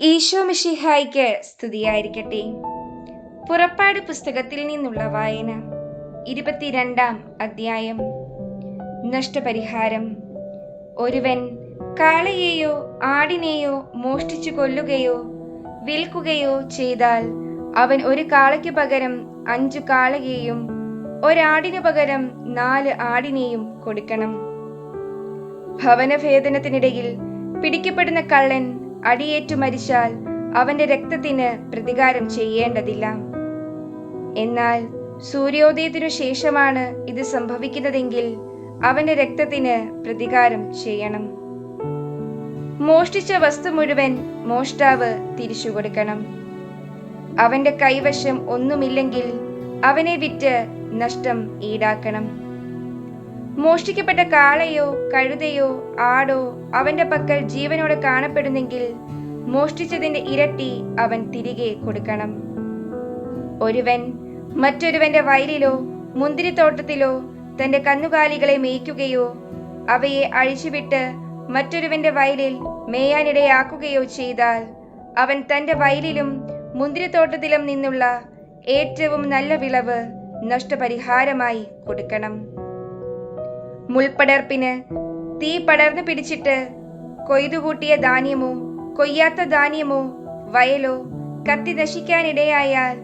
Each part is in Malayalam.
ഈശോ മിഷിഹായിക്ക് സ്തുതിയായിരിക്കട്ടെ. പുറപ്പാട് പുസ്തകത്തിൽ നിന്നുള്ള വായന ഇരുപത്തിരണ്ടാം അധ്യായം. നഷ്ടപരിഹാരം. ഒരുവൻ കാളയെയോ ആടിനെയോ മോഷ്ടിച്ചു കൊല്ലുകയോ വിൽക്കുകയോ ചെയ്താൽ അവൻ ഒരു കാളയ്ക്ക് പകരം അഞ്ചു കാളയെയും ഒരാടിനു പകരം നാല് ആടിനെയും കൊടുക്കണം. ഭവനഭേദനത്തിനിടയിൽ പിടിക്കപ്പെടുന്ന കള്ളൻ അടിയേറ്റു മരിച്ചാൽ അവന്റെ രക്തത്തിന് പ്രതികാരം ചെയ്യേണ്ടതില്ല. എന്നാൽ സൂര്യോദയത്തിനു ശേഷമാണ് ഇത് സംഭവിക്കുന്നതെങ്കിൽ അവന്റെ രക്തത്തിന് പ്രതികാരം ചെയ്യണം. മോഷ്ടിച്ച വസ്തു മുഴുവൻ മോഷ്ടാവ് തിരിച്ചു കൊടുക്കണം. അവന്റെ കൈവശം ഒന്നുമില്ലെങ്കിൽ അവനെ വിറ്റ് നഷ്ടം ഈടാക്കണം. മോഷ്ടിക്കപ്പെട്ട കാളയോ കഴുതയോ ആടോ അവന്റെ പക്കൽ ജീവനോടെ കാണപ്പെടുന്നെങ്കിൽ മോഷ്ടിച്ചതിന്റെ ഇരട്ടി അവൻ തിരികെ കൊടുക്കണം. ഒരുവൻ മറ്റൊരുവന്റെ വയലിലോ മുന്തിരിത്തോട്ടത്തിലോ തന്റെ കന്നുകാലികളെ മേയ്ക്കുകയോ അവയെ അഴിച്ചുവിട്ട് മറ്റൊരുവന്റെ വയലിൽ മേയാനിടയാക്കുകയോ ചെയ്താൽ അവൻ തന്റെ വയലിലും മുന്തിരിത്തോട്ടത്തിലും നിന്നുള്ള ഏറ്റവും നല്ല വിളവ് നഷ്ടപരിഹാരമായി കൊടുക്കണം. മുൾപടർപ്പിന് തീ പടർന്നു പിടിച്ചിട്ട് കൊയ്തുകൂട്ടിയ ധാന്യമോ കൊയ്യാത്ത ധാന്യമോ വയലോ കത്തി നശിക്കാനിടയായാൽ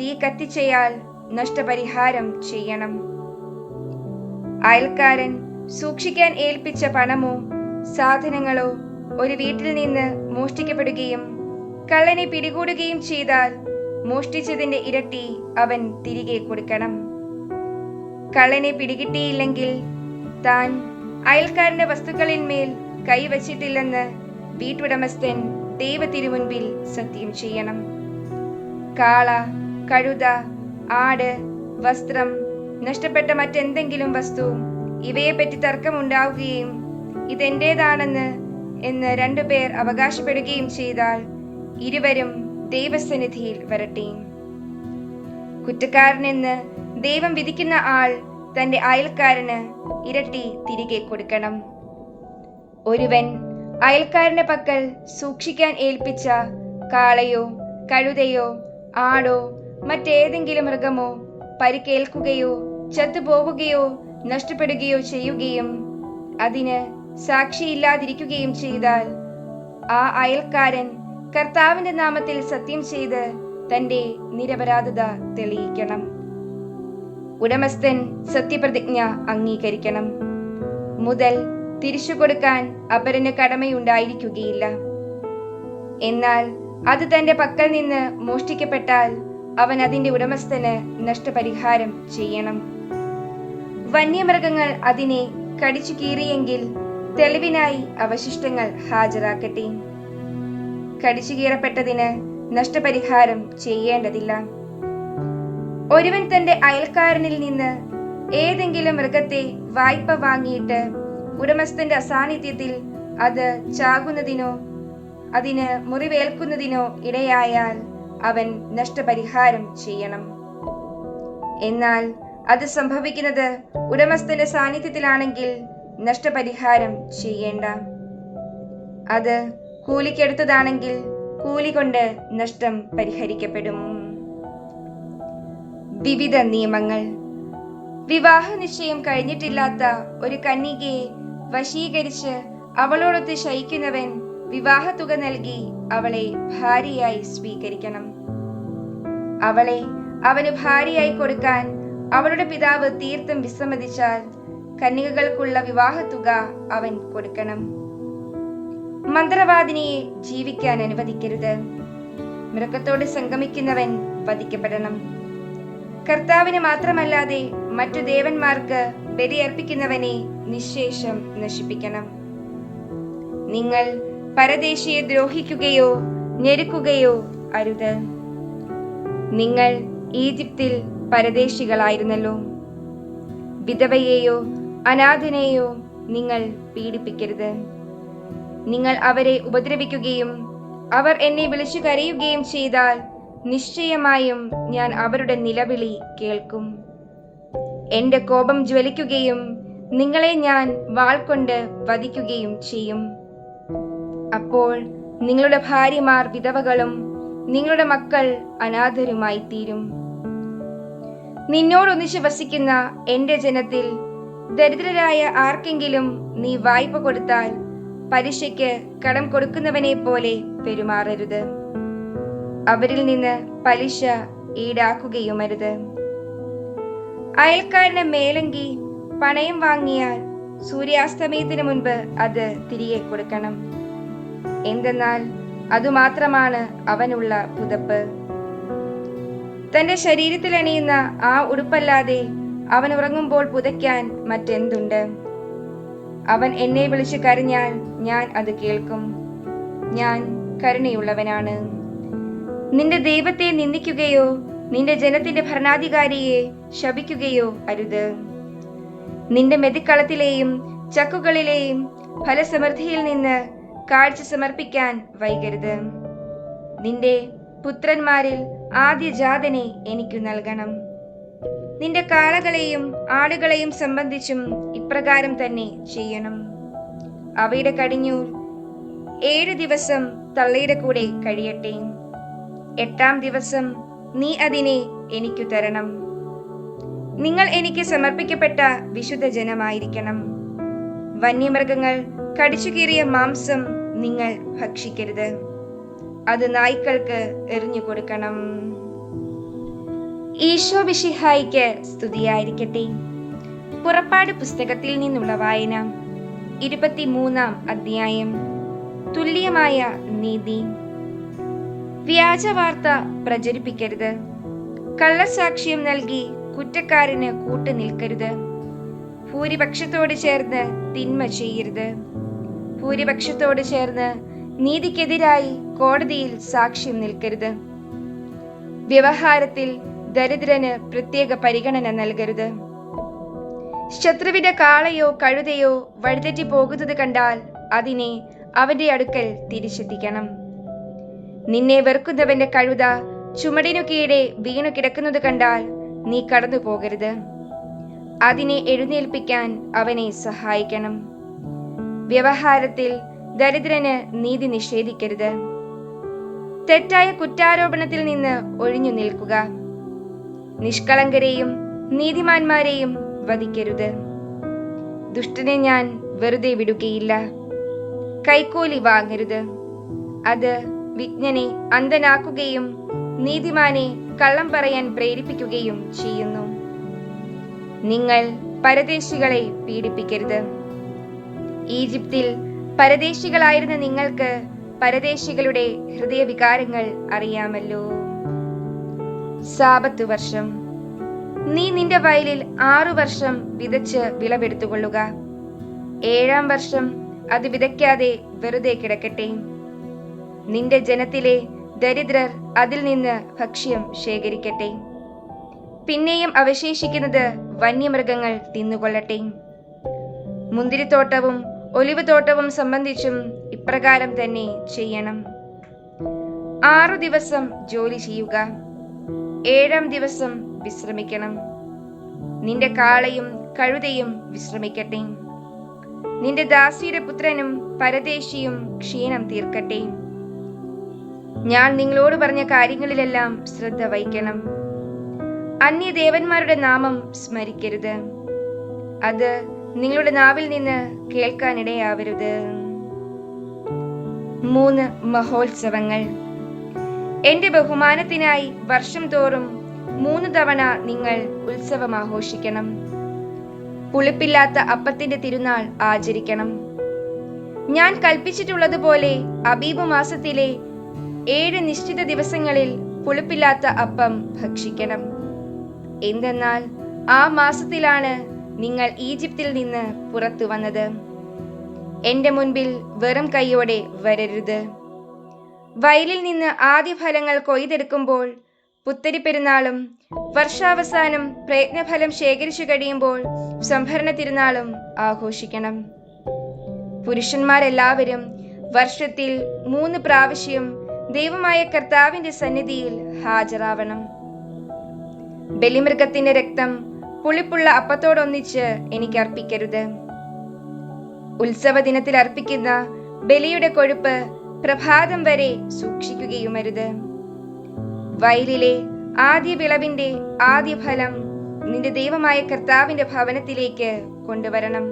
തീ കത്തിച്ചയാൽ നഷ്ടപരിഹാരം ചെയ്യണം. അയൽക്കാരൻ സൂക്ഷിക്കാൻ ഏൽപ്പിച്ച പണമോ സാധനങ്ങളോ ഒരു വീട്ടിൽ നിന്ന് മോഷ്ടിക്കപ്പെടുകയും കള്ളനെ പിടികൂടുകയും ചെയ്താൽ മോഷ്ടിച്ചതിന്റെ ഇരട്ടി അവൻ തിരികെ കൊടുക്കണം. കള്ളനെ പിടികിട്ടിയില്ലെങ്കിൽ താൻ അയൽക്കാരന്റെ വസ്തുക്കളിന്മേൽ കൈവച്ചിട്ടില്ലെന്ന് വീട്ടുടമസ്ഥൻ ദൈവത്തിരുമുൻപിൽ സത്യം ചെയ്യണം. കാള കഴുത ആട് വസ്ത്രം നഷ്ടപ്പെട്ട മറ്റെന്തെങ്കിലും വസ്തു ഇവയെപ്പറ്റി തർക്കമുണ്ടാവുകയും ഇതെന്റേതാണെന്ന് എന്ന് രണ്ടുപേർ അവകാശപ്പെടുകയും ചെയ്താൽ ഇരുവരും ദൈവസന്നിധിയിൽ വരട്ടെ. കുറ്റക്കാരനെന്ന് ദൈവം വിധിക്കുന്ന ആൾ തന്റെ അയൽക്കാരന് ഇരട്ടി തിരികെ കൊടുക്കണം. ഒരുവൻ അയൽക്കാരന്റെ പക്കൽ സൂക്ഷിക്കാൻ ഏൽപ്പിച്ച കാളയോ കഴുതയോ ആടോ മറ്റേതെങ്കിലും മൃഗമോ പരിക്കേൽക്കുകയോ ചത്തുപോവുകയോ നഷ്ടപ്പെടുകയോ ചെയ്യുകയും അതിന് സാക്ഷിയില്ലാതിരിക്കുകയും ചെയ്താൽ ആ അയൽക്കാരൻ കർത്താവിന്റെ നാമത്തിൽ സത്യം ചെയ്ത് തന്റെ നിരപരാധത തെളിയിക്കണം. ഉടമസ്ഥൻ സത്യപ്രതിജ്ഞ അംഗീകരിക്കണം. മുതൽ തിരിച്ചു കൊടുക്കാൻ അപരന് കടമയുണ്ടായിരിക്കുകയില്ല. എന്നാൽ അത് തന്റെ പക്കൽ നിന്ന് മോഷ്ടിക്കപ്പെട്ടാൽ അവൻ അതിന്റെ ഉടമസ്ഥന് നഷ്ടപരിഹാരം ചെയ്യണം. വന്യമൃഗങ്ങൾ അതിനെ കടിച്ചു കീറിയെങ്കിൽ തെളിവിനായി അവശിഷ്ടങ്ങൾ ഹാജരാക്കട്ടെ. കടിച്ചു കീറപ്പെട്ടതിന് നഷ്ടപരിഹാരം ചെയ്യേണ്ടതില്ല. ഒരുവൻ തന്റെ അയൽക്കാരനിൽ നിന്ന് ഏതെങ്കിലും മൃഗത്തെ വായ്പ വാങ്ങിയിട്ട് ഉടമസ്ഥന്റെ അസാന്നിധ്യത്തിൽ അത് ചാകുന്നതിനോ അതിന് മുറിവേൽക്കുന്നതിനോ ഇടയായാൽ അവൻ നഷ്ടപരിഹാരം ചെയ്യണം. എന്നാൽ അത് സംഭവിക്കുന്നത് ഉടമസ്ഥന്റെ സാന്നിധ്യത്തിലാണെങ്കിൽ നഷ്ടപരിഹാരം ചെയ്യേണ്ട. അത് കൂലിക്കെടുത്തതാണെങ്കിൽ കൂലി കൊണ്ട് നഷ്ടം പരിഹരിക്കപ്പെടും. വിവിധ നിയമങ്ങൾ. വിവാഹ നിശ്ചയം കഴിഞ്ഞിട്ടില്ലാത്ത ഒരു കന്യകയെ വശീകരിച്ച് അവളോടൊത്ത് ശയിക്കുന്നവൻ വിവാഹത്തുക നൽകി അവളെ ഭാര്യയായി സ്വീകരിക്കണം. അവളെ അവന് ഭാര്യയായി കൊടുക്കാൻ അവളുടെ പിതാവ് തീർത്ഥം വിസമ്മതിച്ചാൽ കന്യകകൾക്കുള്ള വിവാഹത്തുക അവൻ കൊടുക്കണം. മന്ത്രവാദിനിയെ ജീവിക്കാൻ അനുവദിക്കരുത്. മൃഗത്തോട് സംഗമിക്കുന്നവൻ വധിക്കപ്പെടണം. കർത്താവിന് മാത്രമല്ലാതെ മറ്റു ദേവന്മാർക്ക് ബലിയർപ്പിക്കുന്നവനെ നിശേഷം നശിപ്പിക്കണം. നിങ്ങൾ പരദേശിയെ ദ്രോഹിക്കുകയോ ഞെരുക്കുകയോ അരുത്. നിങ്ങൾ ഈജിപ്തിൽ പരദേശികളായിരുന്നല്ലോ. വിധവയെയോ അനാഥനെയോ നിങ്ങൾ പീഡിപ്പിക്കരുത്. നിങ്ങൾ അവരെ ഉപദ്രവിക്കുകയും അവർ എന്നെ വിളിച്ചു കരയുകയും ചെയ്താൽ നിശ്ചയമായും ഞാൻ അവരുടെ നിലവിളി കേൾക്കും. എന്റെ കോപം ജ്വലിക്കുകയും നിങ്ങളെ ഞാൻ വാൾ കൊണ്ട് വധിക്കുകയും ചെയ്യും. അപ്പോൾ നിങ്ങളുടെ ഭാര്യമാർ വിധവകളും നിങ്ങളുടെ മക്കൾ അനാഥരുമായി തീരും. നിന്നോടൊന്നിച്ച് വസിക്കുന്ന എന്റെ ജനത്തിൽ ദരിദ്രരായ ആർക്കെങ്കിലും നീ വായ്പ കൊടുത്താൽ പലിശയ്ക്ക് കടം കൊടുക്കുന്നവനെ പോലെ പെരുമാറരുത്. അവരിൽ നിന്ന് പലിശ ഈടാക്കുകയുമരുത്. അയൽക്കാരന് മേലങ്കി പണയം വാങ്ങിയാൽ സൂര്യാസ്തമയത്തിന് മുൻപ് അത് തിരികെ കൊടുക്കണം. എന്തെന്നാൽ അതുമാത്രമാണ് അവനുള്ള പുതപ്പ്. തന്റെ ശരീരത്തിൽ അണിയുന്ന ആ ഉടുപ്പല്ലാതെ അവൻ ഉറങ്ങുമ്പോൾ പുതയ്ക്കാൻ മറ്റെന്തുണ്ട്? അവൻ എന്നെ വിളിച്ച് കരഞ്ഞാൽ ഞാൻ അത് കേൾക്കും. ഞാൻ കരുണയുള്ളവനാണ്. നിന്റെ ദൈവത്തെ നിന്ദിക്കുകയോ നിന്റെ ജനത്തിന്റെ ഭരണാധികാരിയെ ശപിക്കുകയോ അരുത്. നിന്റെ മെതിക്കളത്തിലെയും ചക്കുകളിലെയും ഫലസമൃദ്ധിയിൽ നിന്ന് കാഴ്ച സമർപ്പിക്കാൻ വൈകരുത്. നിന്റെ പുത്രന്മാരിൽ ആദ്യജാതനെ എനിക്ക് നൽകണം. നിന്റെ കാളകളെയും ആടുകളെയും സംബന്ധിച്ചും ഇപ്രകാരം തന്നെ ചെയ്യണം. അവയുടെ കടിഞ്ഞൂൽ ഏഴ് ദിവസം തള്ളയുടെ കൂടെ കഴിയട്ടെ. എട്ടാം ദിവസം നീ അതിനെ എനിക്കു തരണം. നിങ്ങൾ എനിക്ക് സമർപ്പിക്കപ്പെട്ട വിശുദ്ധ ജനമായിരിക്കണം. വന്യമൃഗങ്ങൾ കടിച്ചുകീറിയ മാംസം നിങ്ങൾ ഭക്ഷിക്കരുത്. അത് നായ്ക്കൾക്ക് എറിഞ്ഞു കൊടുക്കണം. ഈശോ വിഷിഹായിക്ക് സ്തുതിയായിരിക്കട്ടെ. പുറപ്പാട് പുസ്തകത്തിൽ നിന്നുള്ള വായന ഇരുപത്തിമൂന്നാം അധ്യായം. തുല്യമായ നീതി. വ്യാജവാർത്ത പ്രചരിപ്പിക്കരുത്. കള്ളസാക്ഷ്യം നൽകി കുറ്റക്കാരന് കൂട്ടു നിൽക്കരുത്. ഭൂരിപക്ഷത്തോട് ചേർന്ന് തിന്മ ചെയ്യരുത്. ഭൂരിപക്ഷത്തോട് ചേർന്ന് നീതിക്കെതിരായി കോടതിയിൽ സാക്ഷ്യം നിൽക്കരുത്. വ്യവഹാരത്തിൽ ദരിദ്രന് പ്രത്യേക പരിഗണന നൽകരുത്. ശത്രുവിന്റെ കാളയോ കഴുതയോ വഴിതെറ്റി പോകുന്നത് കണ്ടാൽ അതിനെ അവന്റെ അടുക്കൽ തിരിച്ചെത്തിക്കണം. നിന്നെ വെറുക്കുന്നവന്റെ കഴുത ചുമടിനു കീഴെ വീണു കിടക്കുന്നത് കണ്ടാൽ നീ കടന്നു പോകരുത്. അതിനെ എഴുന്നേൽപ്പിക്കാൻ അവനെ സഹായിക്കണം. വ്യവഹാരത്തിൽ ദരിദ്രന് നീതി നിഷേധിക്കരുത്. തെറ്റായ കുറ്റാരോപണത്തിൽ നിന്ന് ഒഴിഞ്ഞു നിൽക്കുക. നിഷ്കളങ്കരെയും നീതിമാന്മാരെയും വധിക്കരുത്. ദുഷ്ടനെ ഞാൻ വെറുതെ വിടുകയില്ല. കൈക്കൂലി വാങ്ങരുത്. അത് വിജ്ഞനെ അന്ധനാക്കുകയും നീതിമാനെ കള്ളം പറയാൻ പ്രേരിപ്പിക്കുകയും ചെയ്യുന്നു. നിങ്ങൾ പരദേശികളെ പീഡിപ്പിക്കരുത്. ഈജിപ്തിൽ പരദേശികളായിരുന്ന നിങ്ങൾക്ക് പരദേശികളുടെ ഹൃദയവികാരങ്ങൾ അറിയാമല്ലോ. സാപത്ത് വർഷം. നീ നിന്റെ വയലിൽ ആറു വർഷം വിതച്ച് വിളവെടുത്തുകൊള്ളുക. ഏഴാം വർഷം അത് വിതയ്ക്കാതെ വെറുതെ കിടക്കട്ടെ. നിന്റെ ജനത്തിലെ ദരിദ്രർ അതിൽ നിന്ന് ഭക്ഷ്യം ശേഖരിക്കട്ടെ. പിന്നെയും അവശേഷിക്കുന്നത് വന്യമൃഗങ്ങൾ തിന്നുകൊള്ളട്ടെ. മുന്തിരിത്തോട്ടവും ഒലിവ് തോട്ടവും സംബന്ധിച്ചും ഇപ്രകാരം തന്നെ ചെയ്യണം. ആറു ദിവസം ജോലി ചെയ്യുക. ഏഴാം ദിവസം വിശ്രമിക്കണം. നിന്റെ കാളയും കഴുതയും വിശ്രമിക്കട്ടെ. നിന്റെ ദാസിയുടെ പുത്രനും പരദേശിയും ക്ഷീണം തീർക്കട്ടെ. ഞാൻ നിങ്ങളോട് പറഞ്ഞ കാര്യങ്ങളിലെല്ലാം ശ്രദ്ധ വഹിക്കണം. അന്യദേവന്മാരുടെ നാമം സ്മരിക്കരുത്. അത് നിങ്ങളുടെ നാവിൽ നിന്ന് കേൾക്കാനിടയാവരുത്. മൂന്ന് മഹോത്സവങ്ങൾ. എന്റെ ബഹുമാനത്തിനായി വർഷം തോറും മൂന്ന് തവണ നിങ്ങൾ ഉത്സവം ആഘോഷിക്കണം. പുളിപ്പില്ലാത്ത അപ്പത്തിന്റെ തിരുനാൾ ആചരിക്കണം. ഞാൻ കൽപ്പിച്ചിട്ടുള്ളതുപോലെ അബീബ് മാസത്തിലെ ഏഴ് നിശ്ചിത ദിവസങ്ങളിൽ പുളിപ്പില്ലാത്ത അപ്പം ഭക്ഷിക്കണം. എന്തെന്നാൽ ആ മാസത്തിലാണ് നിങ്ങൾ ഈജിപ്തിൽ നിന്ന് പുറത്തു വന്നത്. എന്റെ മുൻപിൽ വെറും കൈയോടെ വരരുത്. വയലിൽ നിന്ന് ആദ്യ ഫലങ്ങൾ കൊയ്തെടുക്കുമ്പോൾ പുത്തരി പെരുന്നാളും വർഷാവസാനം പ്രയത്നഫലം ശേഖരിച്ചു കഴിയുമ്പോൾ സംഭരണ തിരുനാളും ആഘോഷിക്കണം. പുരുഷന്മാരെല്ലാവരും വർഷത്തിൽ മൂന്ന് പ്രാവശ്യം ദൈവമായ കർത്താവിന്റെ സന്നിധിയിൽ ഹാജരാവണം. ബലിമൃഗത്തിന്റെ രക്തം പുളിപ്പുള്ള അപ്പത്തോടൊന്നിച്ച് എനിക്ക് അർപ്പിക്കരുത്. ഉത്സവ ദിനത്തിൽ അർപ്പിക്കുന്ന ബലിയുടെ കൊഴുപ്പ് പ്രഭാതം വരെ സൂക്ഷിക്കുകയുമരുത്. വയലിലെ ആദ്യ വിളവിന്റെ ആദ്യ ഫലം നിന്റെ ദൈവമായ കർത്താവിന്റെ ഭവനത്തിലേക്ക് കൊണ്ടുവരണം.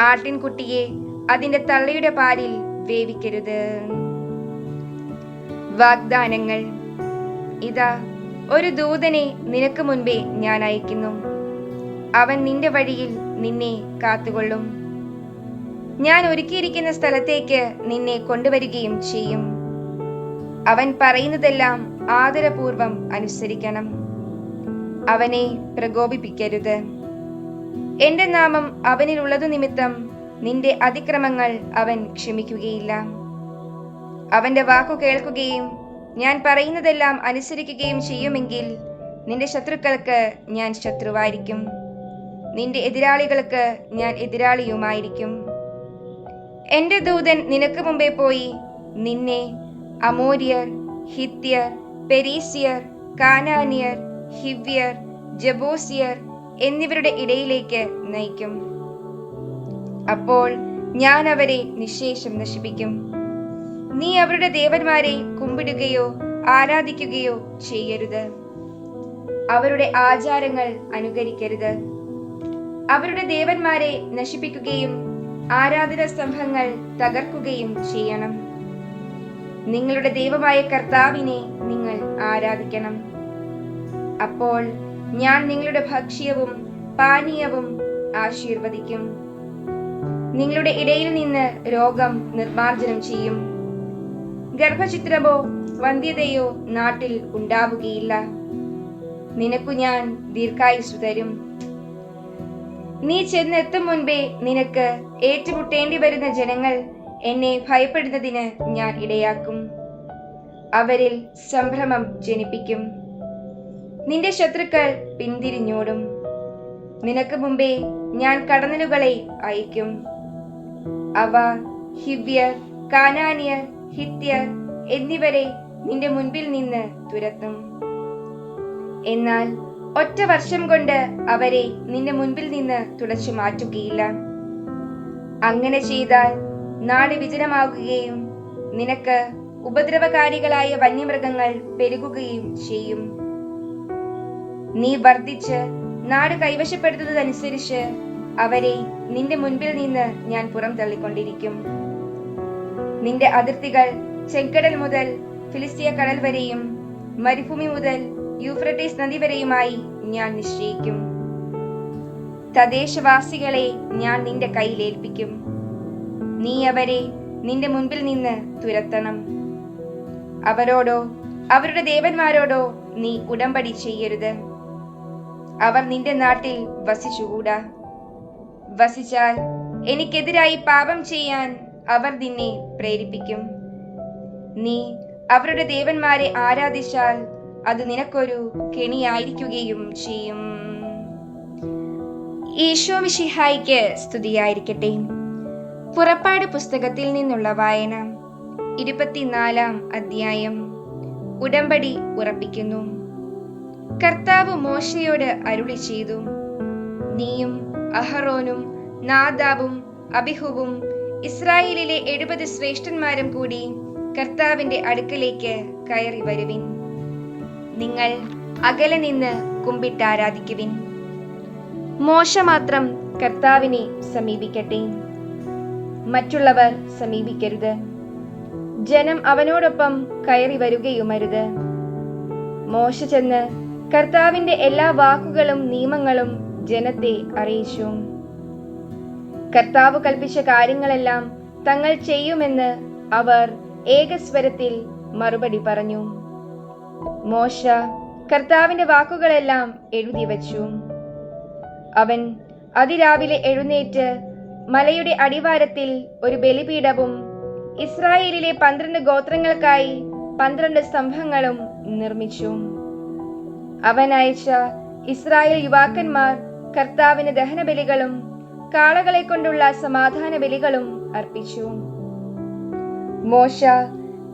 ആട്ടിൻകുട്ടിയെ അതിന്റെ തള്ളയുടെ പാലിൽ വേവിക്കരുത്. വാഗ്ദാനങ്ങൾ. ഇതാ ഒരു ദൂതനെ നിനക്ക് മുൻപേ ഞാൻ അയക്കുന്നു. അവൻ നിന്റെ വഴിയിൽ നിന്നെ കാത്തുകൊള്ളും. ഞാൻ ഒരുക്കിയിരിക്കുന്ന സ്ഥലത്തേക്ക് നിന്നെ കൊണ്ടുവരികയും ചെയ്യും. അവൻ പറയുന്നതെല്ലാം ആദരപൂർവം അനുസരിക്കണം. അവനെ പ്രകോപിപ്പിക്കരുത്. എന്റെ നാമം അവനിലുള്ളതു നിമിത്തം നിന്റെ അതിക്രമങ്ങൾ അവൻ ക്ഷമിക്കുകയില്ല. അവന്റെ വാക്കു കേൾക്കുകയും ഞാൻ പറയുന്നതെല്ലാം അനുസരിക്കുകയും ചെയ്യുമെങ്കിൽ നിന്റെ ശത്രുക്കൾക്ക് ഞാൻ ശത്രുവായിരിക്കും. നിന്റെ എതിരാളികൾക്ക് ഞാൻ എതിരാളിയുമായിരിക്കും. എന്റെ ദൂതൻ നിനക്ക് മുമ്പേ പോയി നിന്നെ അമോര്യർ ഹിത്യർ പെരീസിയർ കാനാനിയർ ഹിവ്യർ ജബോസിയർ എന്നിവരുടെ ഇടയിലേക്ക് നയിക്കും. അപ്പോൾ ഞാൻ അവരെ നിശേഷം നശിപ്പിക്കും. നീ അവരുടെ ദേവന്മാരെ കുമ്പിടുകയോ ആരാധിക്കുകയോ ചെയ്യരുത്. അവരുടെ ആചാരങ്ങൾ അനുകരിക്കരുത്. അവരുടെ ദേവന്മാരെ നശിപ്പിക്കുകയും ആരാധന സ്തംഭങ്ങൾ തകർക്കുകയും ചെയ്യണം. നിങ്ങളുടെ ദൈവമായ കർത്താവിനെ നിങ്ങൾ ആരാധിക്കണം. അപ്പോൾ ഞാൻ നിങ്ങളുടെ ഭക്ഷ്യവും പാനീയവും ആശീർവദിക്കും. നിങ്ങളുടെ ഇടയിൽ നിന്ന് രോഗം നിർമാർജനം ചെയ്യും. ഗർഭചിത്രമോ വന്ധ്യതയോ നാട്ടിൽ ഉണ്ടാവുകയില്ല. നിനക്കു ഞാൻ ദീർഘായുസ് തരും. നീ ചെന്നെത്തും മുൻപേ നിനക്ക് ഏറ്റുമുട്ടേണ്ടി വരുന്ന ജനങ്ങൾ എന്നെ ഭയപ്പെടുന്നതിന് ഞാൻ ഇടയാക്കും. അവരിൽ സംഭ്രമം ജനിപ്പിക്കും. നിന്റെ ശത്രുക്കൾ പിന്തിരിഞ്ഞോടും. നിനക്ക് മുമ്പേ ഞാൻ കടന്നലുകളെ അയക്കും. അവ ഹിവ്യർ കാനാനിയർ ഹിത്യർ എന്നിവരെ നിന്റെ മുൻപിൽ നിന്ന് തുരത്തും. എന്നാൽ ഒറ്റ വർഷം കൊണ്ട് അവരെ നിന്റെ മുൻപിൽ നിന്ന് തുടച്ചു മാറ്റുകയില്ല. അങ്ങനെ ചെയ്താൽ നാട് വിജനമാകുകയും നിനക്ക് ഉപദ്രവകാരികളായ വന്യമൃഗങ്ങൾ പെരുകുകയും ചെയ്യും. നീ വർദ്ധിച്ച് നാട് കൈവശപ്പെടുത്തുന്നതനുസരിച്ച് അവരെ നിന്റെ മുൻപിൽ നിന്ന് ഞാൻ പുറം തള്ളിക്കൊണ്ടിരിക്കും നിന്റെ അതിർത്തികൾ ചെങ്കടൽ മുതൽ ഫിലിസ്തീയ കടൽ വരെയും മരുഭൂമി മുതൽ യൂഫ്രട്ടീസ് നദി വരെയുമായി ഞാൻ നിശ്ചയിക്കും. തദ്ദേശവാസികളെ ഞാൻ നിന്റെ കയ്യിലേൽപ്പിക്കും നീ അവരെ നിന്റെ മുൻപിൽ നിന്ന് തുരത്തണം. അവരോടോ അവരുടെ ദേവന്മാരോടോ നീ ഉടമ്പടി ചെയ്യരുത്. അവർ നിന്റെ നാട്ടിൽ വസിച്ചുകൂടാ. വസിച്ചാൽ എനിക്കെതിരായി പാപം ചെയ്യാൻ അവർ നിന്നെ പ്രേരിപ്പിക്കും. നീ അവരുടെ ദേവന്മാരെ ആരാധിച്ചാൽ അത് നിനക്കൊരു കെണിയായിരിക്കുകയും ചെയ്യും. ഈശോ മിഷിഹായിക്ക് സ്തുതിയായിരിക്കട്ടെ. പുറപ്പാട് പുസ്തകത്തിൽ നിന്നുള്ള വായന ഇരുപത്തിനാലാം അധ്യായം ഉടമ്പടി ഉറപ്പിക്കുന്നു. കർത്താവ് മോശയോട് അരുളി ചെയ്തു. നീയും അഹറോനും നാദാബും അബിഹുവും ഇസ്രായേലിലെ എഴുപത് ശ്രേഷ്ഠന്മാരും കൂടി കർത്താവിന്റെ അടുക്കലേക്ക് കയറി വരുവിൻ. നിങ്ങൾ അകലെ നിന്ന് കുമ്പിട്ട് ആരാധിക്കുവിൻ. മോശ മാത്രം കർത്താവിനെ സമീപിക്കട്ടെ. മറ്റുള്ളവർ സമീപിക്കരുത്. ജനം അവനോടൊപ്പം കയറി വരികയുമരുത്. മോശ ചെന്ന് കർത്താവിന്റെ എല്ലാ വാക്കുകളും നിയമങ്ങളും ജനത്തെ അറിയിച്ചു. കർത്താവ് കൽപ്പിച്ച കാര്യങ്ങളെല്ലാം തങ്ങൾ ചെയ്യുമെന്ന് അവർ ഏകസ്വരത്തിൽ മറുപടി പറഞ്ഞു. മോശ കർത്താവിന്റെ വാക്കുകളെല്ലാം എഴുതി വച്ചു. അവൻ അതിരാവിലെ എഴുന്നേറ്റ് മലയുടെ അടിവാരത്തിൽ ഒരു ബലിപീഠവും ഇസ്രായേലിലെ പന്ത്രണ്ട് ഗോത്രങ്ങൾക്കായി പന്ത്രണ്ട് സ്തംഭങ്ങളും നിർമ്മിച്ചു. അവൻ അയച്ച ഇസ്രായേൽ യുവാക്കന്മാർ കർത്താവിന് ദഹനബലികളും കാളകളെ കൊണ്ടുള്ള സമാധാന ബലികളും അർപ്പിച്ചു. മോശ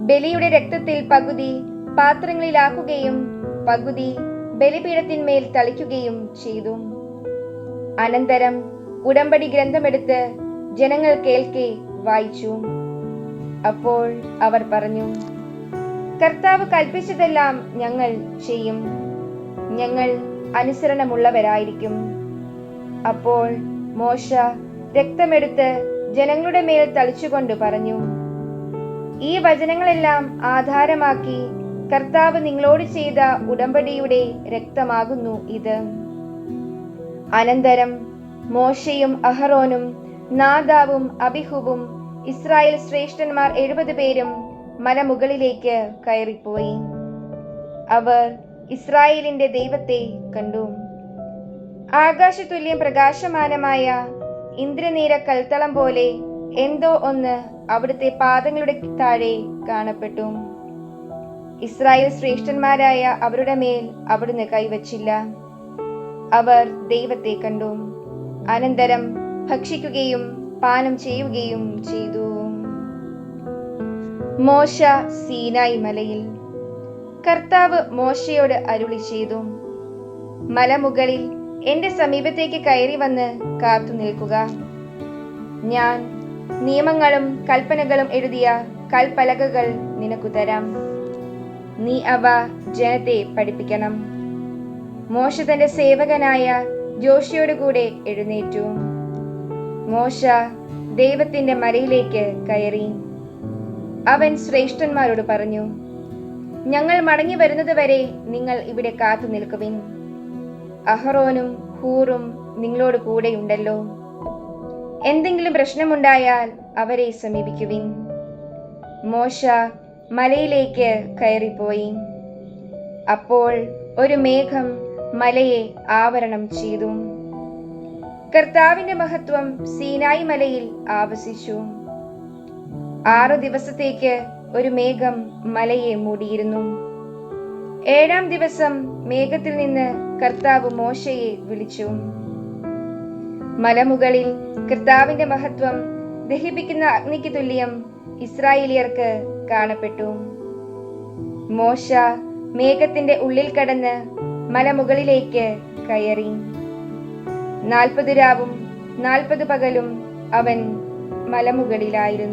ബലിയുടെ രക്തത്തിൽ പകുതി പാത്രങ്ങളിലാക്കുകയും പകുതി ബലിപീഠത്തിന്മേൽ തളിക്കുകയും ചെയ്തു. അനന്തരം ഉടമ്പടി ഗ്രന്ഥമെടുത്ത് ജനങ്ങൾ കേൾക്കെ വായിച്ചു. അപ്പോൾ അവർ പറഞ്ഞു കർത്താവ് കൽപ്പിച്ചതെല്ലാം ഞങ്ങൾ ചെയ്യും. ഞങ്ങൾ അനുസരണമുള്ളവരായിരിക്കും. അപ്പോൾ മോശ രക്തമെടുത്ത് ജനങ്ങളുടെ മേൽ തളിച്ചുകൊണ്ട് പറഞ്ഞു ഈ വചനങ്ങളെല്ലാം ആധാരമാക്കി കർത്താവ് നിങ്ങളോട് ചെയ്ത ഉടമ്പടിയുടെ രക്തമാകുന്നു ഇത്. അനന്തരം മോശയും അഹറോനും നാദാവും അബിഹുവും ഇസ്രായേൽ ശ്രേഷ്ഠന്മാർ എഴുപത് പേരും മലമുകളിലേക്ക് കയറിപ്പോയി. അവർ ഇസ്രായേലിന്റെ ദൈവത്തെ കണ്ടു. ആകാശതുല്യം പ്രകാശമാനമായ ഇന്ദ്രനീര കൽത്തളം പോലെ എന്തോ ഒന്ന് അവിടുത്തെ പാദങ്ങളുടെ താഴെ കാണപ്പെട്ടു. ഇസ്രായേൽ ശ്രേഷ്ഠന്മാരായ അവരുടെ മേൽ അവിടുന്ന് കൈവച്ചില്ല. അവർ ദൈവത്തെ കണ്ടു. അനന്തരം ഭക്ഷിക്കുകയും പാനം ചെയ്യുകയും ചെയ്തു. മോശ സീനായി മലയിൽ കർത്താവ് മോശയോട് അരുളി ചെയ്തു. മലമുകളിൽ എന്റെ സമീപത്തേക്ക് കയറി വന്ന് കാത്തു നിൽക്കുക. ഞാൻ നിയമങ്ങളും കൽപ്പനകളും എഴുതിയ കൽപ്പലകകൾ നിനക്കു തരാം. നീ അവ ജനത്തെ പഠിപ്പിക്കണം. മോശ തന്റെ സേവകനായ ജോഷിയോട് കൂടെ എഴുന്നേറ്റു. മോശ ദൈവത്തിന്റെ മലയിലേക്ക് കയറി. അവൻ ശ്രേഷ്ഠന്മാരോട് പറഞ്ഞു ഞങ്ങൾ മടങ്ങി വരുന്നത് വരെ നിങ്ങൾ ഇവിടെ കാത്തു നിൽക്കുവിൻ. അഹറോനും ഹൂറും നിങ്ങളോട് കൂടെയുണ്ടല്ലോ. എന്തെങ്കിലും പ്രശ്നമുണ്ടായാൽ അവരെ സമീപിക്കുവിൻ. മോശ മലയിലേക്ക് കയറിപ്പോയി. അപ്പോൾ ഒരു മേഘം മലയെ ആവരണം ചെയ്തു. കർത്താവിന്റെ മഹത്വം സീനായി മലയിൽ ആവസിച്ചു. ആറു ദിവസത്തേക്ക് ഒരു മേഘം മലയെ മൂടിയിരുന്നു. ഏഴാം ദിവസം മേഘത്തിൽ നിന്ന് കർത്താവ് മോശയെ വിളിച്ചു. മലമുകളിൽ കർത്താവിന്റെ മഹത്വം ദഹിപ്പിക്കുന്ന അഗ്നിക്ക് തുല്യം ഇസ്രായേലിയർക്ക് കാണപ്പെട്ടു. മോശ മേഘത്തിന്റെ ഉള്ളിൽ കടന്ന് മലമുകളിലേക്ക് കയറി. നാൽപ്പത് രാവും നാൽപ്പത് പകലും അവൻ മലമുകളിലായിരുന്നു.